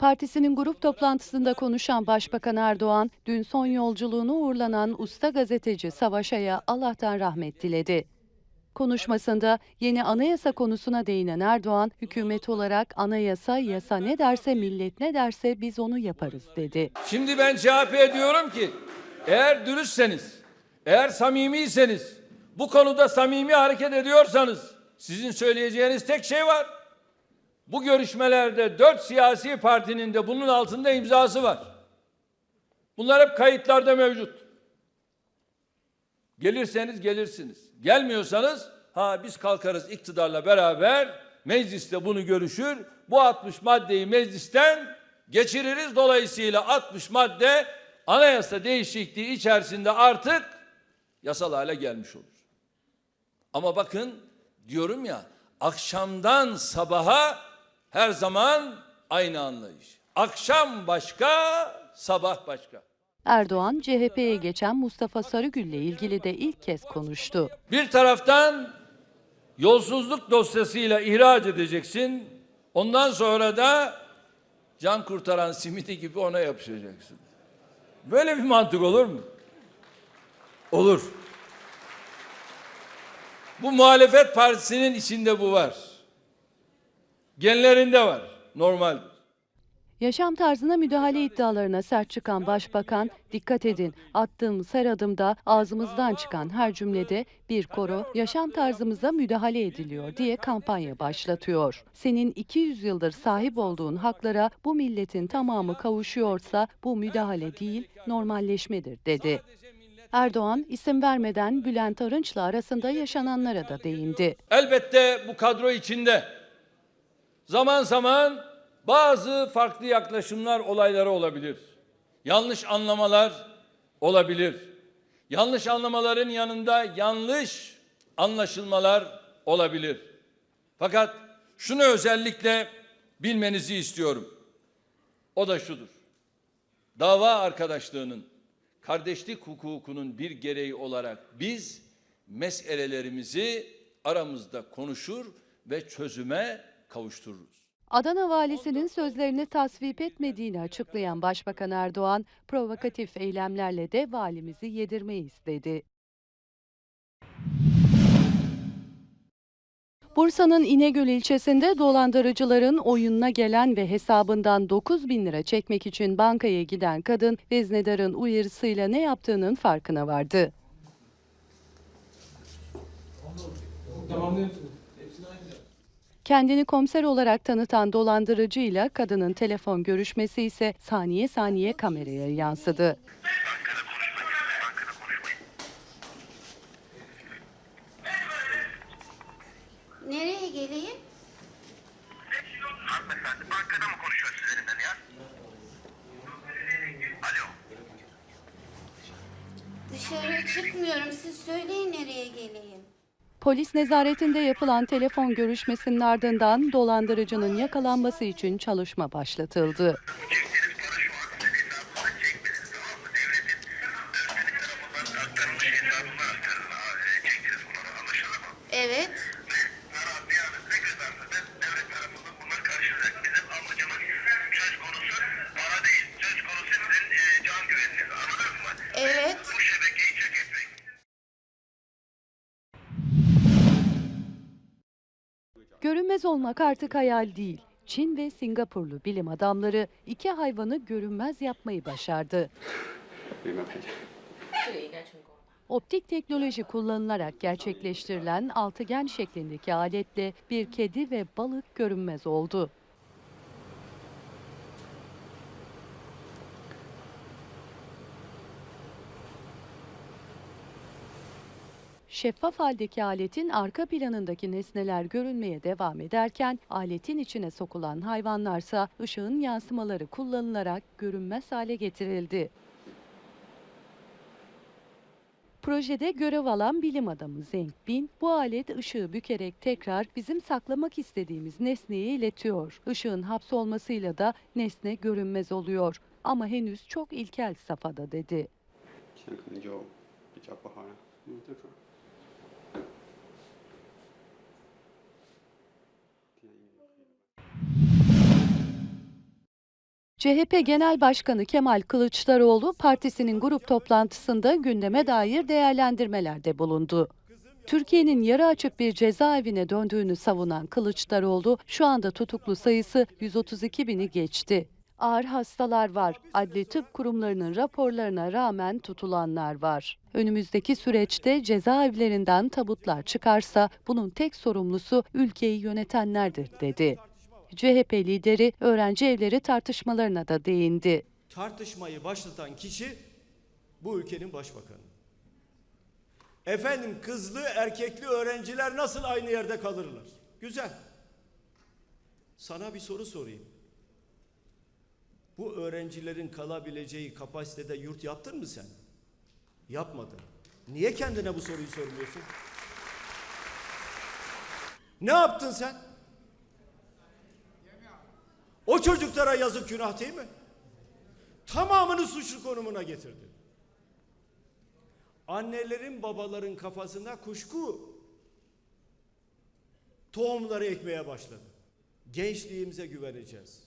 Partisinin grup toplantısında konuşan Başbakan Erdoğan, dün son yolculuğunu uğurlanan usta gazeteci Savaş Ay'a Allah'tan rahmet diledi. Konuşmasında yeni anayasa konusuna değinen Erdoğan, hükümet olarak anayasa, yasa ne derse millet ne derse biz onu yaparız dedi. Şimdi ben CHP'ye diyorum ki eğer dürüstseniz, eğer samimiyseniz, bu konuda samimi hareket ediyorsanız sizin söyleyeceğiniz tek şey var. Bu görüşmelerde dört siyasi partinin de bunun altında imzası var. Bunlar hep kayıtlarda mevcut. Gelirseniz gelirsiniz. Gelmiyorsanız ha biz kalkarız iktidarla beraber mecliste bunu görüşür. Bu 60 maddeyi meclisten geçiririz. Dolayısıyla 60 madde anayasa değişikliği içerisinde artık yasal hale gelmiş olur. Ama bakın diyorum ya akşamdan sabaha her zaman aynı anlayış. Akşam başka, sabah başka. Erdoğan, CHP'ye geçen Mustafa Sarıgül'le ilgili de ilk kez konuştu. Bir taraftan yolsuzluk dosyasıyla ihraç edeceksin. Ondan sonra da can kurtaran simidi gibi ona yapışacaksın. Böyle bir mantık olur mu? Olur. Bu muhalefet partisinin içinde bu var. Genlerinde var. Normal. Yaşam tarzına müdahale iddialarına sert çıkan Başbakan, dikkat edin attığımız her adımda ağzımızdan çıkan her cümlede bir koro yaşam tarzımıza müdahale ediliyor diye kampanya başlatıyor. Senin 200 yıldır sahip olduğun haklara bu milletin tamamı kavuşuyorsa bu müdahale değil normalleşmedir dedi. Erdoğan isim vermeden Bülent Arınç'la arasında yaşananlara da değindi. Elbette bu kadro içinde zaman zaman bazı farklı yaklaşımlar olaylara olabilir. Yanlış anlamalar olabilir. Yanlış anlamaların yanında yanlış anlaşılmalar olabilir. Fakat şunu özellikle bilmenizi istiyorum. O da şudur. Dava arkadaşlığının, kardeşlik hukukunun bir gereği olarak biz meselelerimizi aramızda konuşur ve çözüme kavuştururuz. Adana valisinin sözlerini tasvip etmediğini açıklayan Başbakan Erdoğan, provokatif eylemlerle de valimizi yedirmeyi istedi. Bursa'nın İnegöl ilçesinde dolandırıcıların oyununa gelen ve hesabından 9 bin lira çekmek için bankaya giden kadın veznedarın uyarısıyla ne yaptığının farkına vardı. Kendini komiser olarak tanıtan dolandırıcıyla kadının telefon görüşmesi ise saniye saniye kameraya yansıdı. Polis nezaretinde yapılan telefon görüşmesinin ardından dolandırıcının yakalanması için çalışma başlatıldı. Olmak artık hayal değil. Çin ve Singapurlu bilim adamları iki hayvanı görünmez yapmayı başardı. Optik teknoloji kullanılarak gerçekleştirilen altıgen şeklindeki aletle bir kedi ve balık görünmez oldu. Şeffaf haldeki aletin arka planındaki nesneler görünmeye devam ederken aletin içine sokulan hayvanlarsa ışığın yansımaları kullanılarak görünmez hale getirildi. Projede görev alan bilim adamı Zeng Bin, bu alet ışığı bükerek tekrar bizim saklamak istediğimiz nesneye iletiyor. Işığın hapsolmasıyla da nesne görünmez oluyor. Ama henüz çok ilkel safhada dedi. CHP Genel Başkanı Kemal Kılıçdaroğlu partisinin grup toplantısında gündeme dair değerlendirmelerde bulundu. Türkiye'nin yarı açık bir cezaevine döndüğünü savunan Kılıçdaroğlu şu anda tutuklu sayısı 132 bini geçti. Ağır hastalar var. Adli tıp kurumlarının raporlarına rağmen tutulanlar var. Önümüzdeki süreçte cezaevlerinden tabutlar çıkarsa bunun tek sorumlusu ülkeyi yönetenlerdir dedi. CHP lideri öğrenci evleri tartışmalarına da değindi. tartışmayı başlatan kişi bu ülkenin başbakanı. Efendim kızlı erkekli öğrenciler nasıl aynı yerde kalırlar? Güzel. Sana bir soru sorayım. Bu öğrencilerin kalabileceği kapasitede yurt yaptın mı sen? Yapmadın. Niye kendine bu soruyu sormuyorsun? Ne yaptın sen? O çocuklara yazık günah değil mi? Tamamını suçlu konumuna getirdi. Annelerin babaların kafasında kuşku tohumları ekmeye başladı. Gençliğimize güveneceğiz.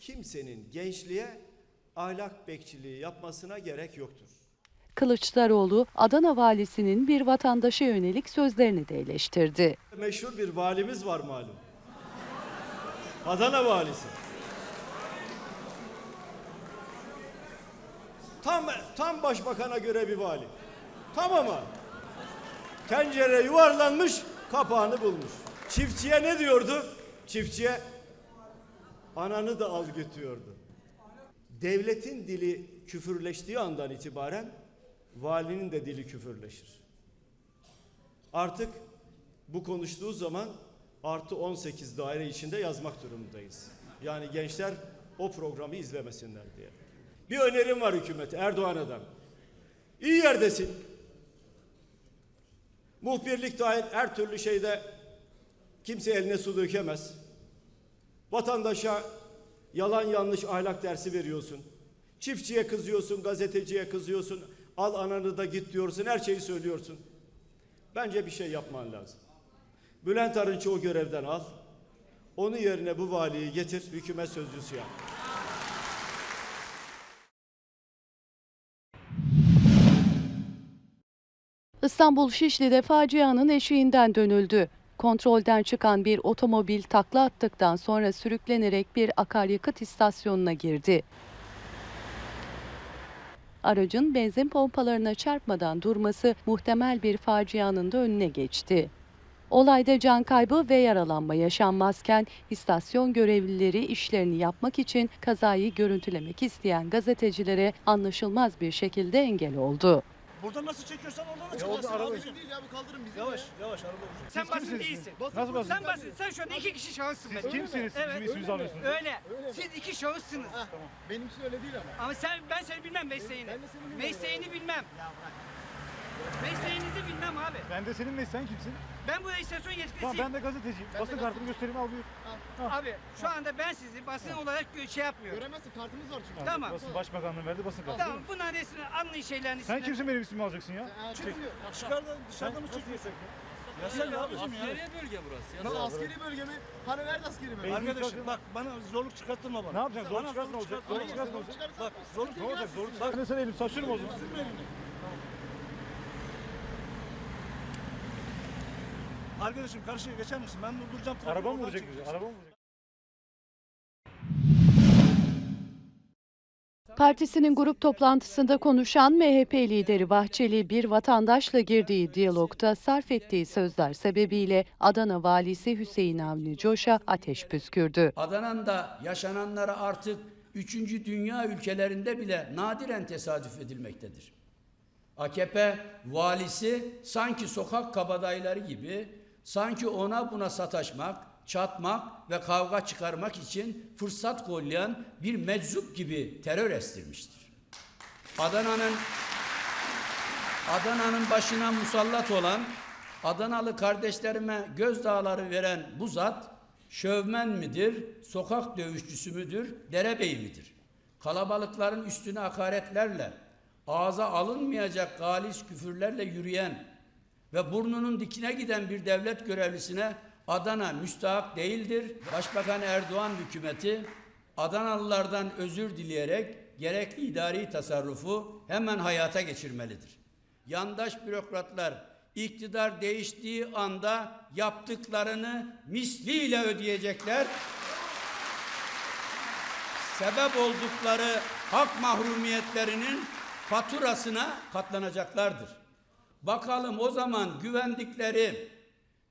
Kimsenin gençliğe ahlak bekçiliği yapmasına gerek yoktur. Kılıçdaroğlu Adana valisinin bir vatandaşa yönelik sözlerini de eleştirdi. Meşhur bir valimiz var malum. Adana valisi. Tam tam başbakana göre bir vali. Tam ama. Tencere yuvarlanmış, kapağını bulmuş. Çiftçiye ne diyordu? Çiftçiye ananı da al götürüyordu. Devletin dili küfürleştiği andan itibaren valinin de dili küfürleşir. Artık bu konuştuğu zaman artı 18 daire içinde yazmak durumundayız. Yani gençler o programı izlemesinler diye. Bir önerim var hükümete Erdoğan'a İyi yerdesin. Muhbirlik dahil her türlü şeyde kimse eline su dökemez. Vatandaşa yalan yanlış ahlak dersi veriyorsun. Çiftçiye kızıyorsun, gazeteciye kızıyorsun. Al ananı da git diyorsun, her şeyi söylüyorsun. Bence bir şey yapman lazım. Bülent Arınç'ı o görevden al. Onun yerine bu valiyi getir, hükümet sözcüsü yap. İstanbul Şişli'de facianın eşiğinden dönüldü. Kontrolden çıkan bir otomobil takla attıktan sonra sürüklenerek bir akaryakıt istasyonuna girdi. Aracın benzin pompalarına çarpmadan durması muhtemel bir facianın da önüne geçti. Olayda can kaybı ve yaralanma yaşanmazken istasyon görevlileri işlerini yapmak için kazayı görüntülemek isteyen gazetecilere anlaşılmaz bir şekilde engel oldu. Burada nasıl çekiyorsan oradan açıklarsın. araba abi. bizim değil ya bu kaldırın bizi. Yavaş yavaş araba olacak. Sen basın değilsin. Nasıl basın? Sen basın. Sen şu anda iki kişi şahıssın. Siz kimsiniz? Evet. Bizim isminizi alıyorsunuz. Öyle. Siz iki şahıssınız. Benimkisi öyle değil ama. Ama sen ben seni bilmem mesleğini. Ben de seni bilmiyorum. Mesleğini bilmem. Mesleğinizi bilmem abi. Ben de senin mesleğin kimsin? Ben bu istasyon Tamam yetkilisiyim. ben de gazeteciyim. Basın kartımı göstereyim al buyur. Abi şu anda ben sizi basın olarak gö- şey yapmıyorum. Göremezsin kartımız var çünkü. Tamam. Basın başbakanlığın verdi basın kartı. Tamam bunların hepsini anlayın şeylerin Sen kimsin benim ismimi alacaksın ya? Çıkmıyor. Dışarıda, dışarıda mı çekiyorsun? Yasak abicim ya. bölge burası. Nasıl askeri bölge mi? Hani nerede askeri bölge? Arkadaşım bak bana zorluk çıkarttırma bana. Ne yapacaksın? Zorluk Bana çıkarsın olacak. Zorluk çıkarsın olacak. Bak zorluk Ne olacak? Zorluk çıkarsın. Ben de sana elim saçıyorum o zaman. Arkadaşım karşıya geçer misin? Ben durduracağım. trafiği, Araba mı oradan vuracak bizi? Araba mı vuracak? Partisinin grup toplantısında konuşan MHP lideri Bahçeli bir vatandaşla girdiği diyalogta sarf ettiği sözler sebebiyle Adana valisi Hüseyin Avni Coş'a ateş püskürdü. Adana'da yaşananlara artık üçüncü dünya ülkelerinde bile nadiren tesadüf edilmektedir. AKP valisi sanki sokak kabadayıları gibi sanki ona buna sataşmak, çatmak ve kavga çıkarmak için fırsat kollayan bir meczup gibi terör estirmiştir. Adana'nın Adana'nın başına musallat olan Adanalı kardeşlerime gözdağları veren bu zat şövmen midir, sokak dövüşçüsü müdür, derebey midir? Kalabalıkların üstüne hakaretlerle, ağza alınmayacak galis küfürlerle yürüyen ve burnunun dikine giden bir devlet görevlisine Adana müstahak değildir. Başbakan Erdoğan hükümeti Adanalılardan özür dileyerek gerekli idari tasarrufu hemen hayata geçirmelidir. Yandaş bürokratlar iktidar değiştiği anda yaptıklarını misliyle ödeyecekler. Sebep oldukları hak mahrumiyetlerinin faturasına katlanacaklardır. Bakalım o zaman güvendikleri,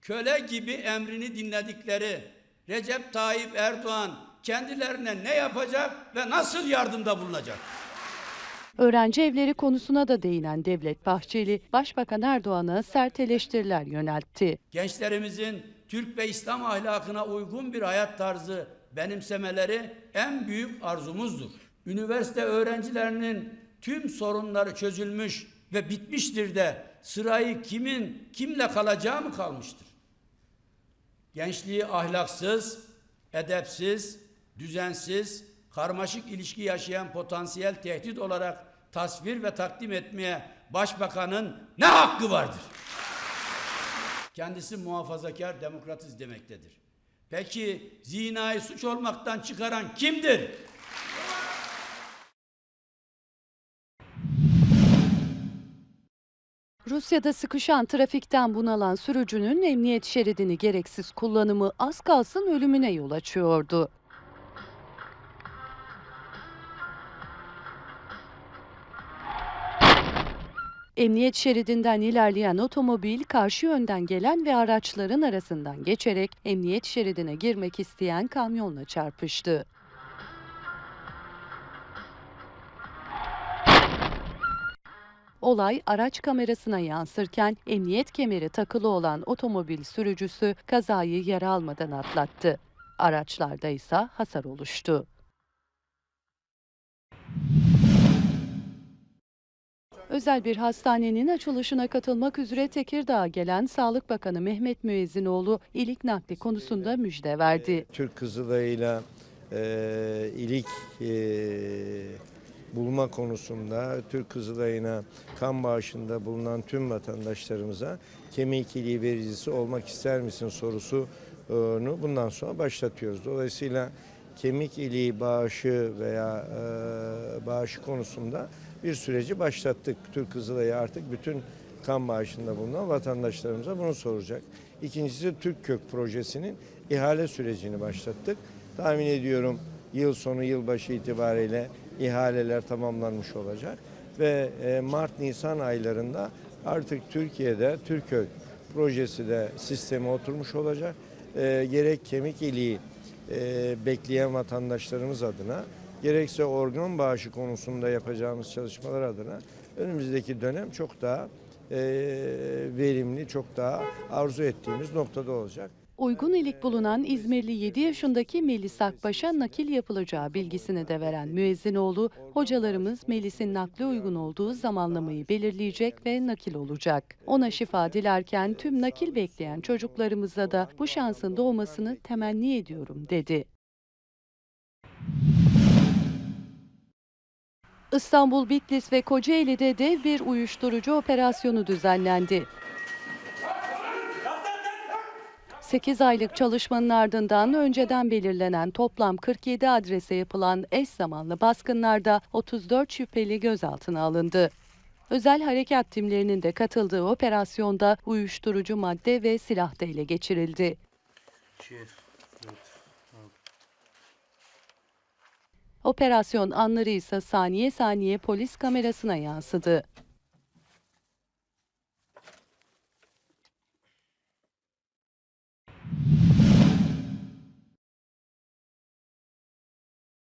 köle gibi emrini dinledikleri Recep Tayyip Erdoğan kendilerine ne yapacak ve nasıl yardımda bulunacak? Öğrenci evleri konusuna da değinen Devlet Bahçeli, Başbakan Erdoğan'a sert eleştiriler yöneltti. Gençlerimizin Türk ve İslam ahlakına uygun bir hayat tarzı benimsemeleri en büyük arzumuzdur. Üniversite öğrencilerinin tüm sorunları çözülmüş ve bitmiştir de sırayı kimin kimle kalacağı mı kalmıştır? Gençliği ahlaksız, edepsiz, düzensiz, karmaşık ilişki yaşayan potansiyel tehdit olarak tasvir ve takdim etmeye başbakanın ne hakkı vardır? Kendisi muhafazakar, demokratiz demektedir. Peki zinayı suç olmaktan çıkaran kimdir? Rusya'da sıkışan trafikten bunalan sürücünün emniyet şeridini gereksiz kullanımı az kalsın ölümüne yol açıyordu. Emniyet şeridinden ilerleyen otomobil karşı yönden gelen ve araçların arasından geçerek emniyet şeridine girmek isteyen kamyonla çarpıştı. Olay araç kamerasına yansırken emniyet kemeri takılı olan otomobil sürücüsü kazayı yara almadan atlattı. Araçlarda ise hasar oluştu. Özel bir hastanenin açılışına katılmak üzere Tekirdağ'a gelen Sağlık Bakanı Mehmet Müezzinoğlu ilik nakli konusunda müjde verdi. Türk Kızılay'la e, ilik e, bulma konusunda Türk Kızılay'ına kan bağışında bulunan tüm vatandaşlarımıza kemik iliği vericisi olmak ister misin sorusunu bundan sonra başlatıyoruz. Dolayısıyla kemik iliği bağışı veya e, bağışı konusunda bir süreci başlattık. Türk Kızılay'ı artık bütün kan bağışında bulunan vatandaşlarımıza bunu soracak. İkincisi Türk Kök projesinin ihale sürecini başlattık. Tahmin ediyorum yıl sonu yılbaşı itibariyle ihaleler tamamlanmış olacak ve e, Mart-Nisan aylarında artık Türkiye'de Türkök projesi de sisteme oturmuş olacak. E, gerek kemik iliği e, bekleyen vatandaşlarımız adına gerekse organ bağışı konusunda yapacağımız çalışmalar adına önümüzdeki dönem çok daha e, verimli, çok daha arzu ettiğimiz noktada olacak. Uygun ilik bulunan İzmirli 7 yaşındaki Melis Akbaş'a nakil yapılacağı bilgisini de veren Müezzinoğlu, hocalarımız Melis'in nakle uygun olduğu zamanlamayı belirleyecek ve nakil olacak. Ona şifa dilerken tüm nakil bekleyen çocuklarımıza da bu şansın doğmasını temenni ediyorum dedi. İstanbul, Bitlis ve Kocaeli'de dev bir uyuşturucu operasyonu düzenlendi. 8 aylık çalışmanın ardından önceden belirlenen toplam 47 adrese yapılan eş zamanlı baskınlarda 34 şüpheli gözaltına alındı. Özel harekat timlerinin de katıldığı operasyonda uyuşturucu madde ve silah da ele geçirildi. Operasyon anları ise saniye saniye polis kamerasına yansıdı.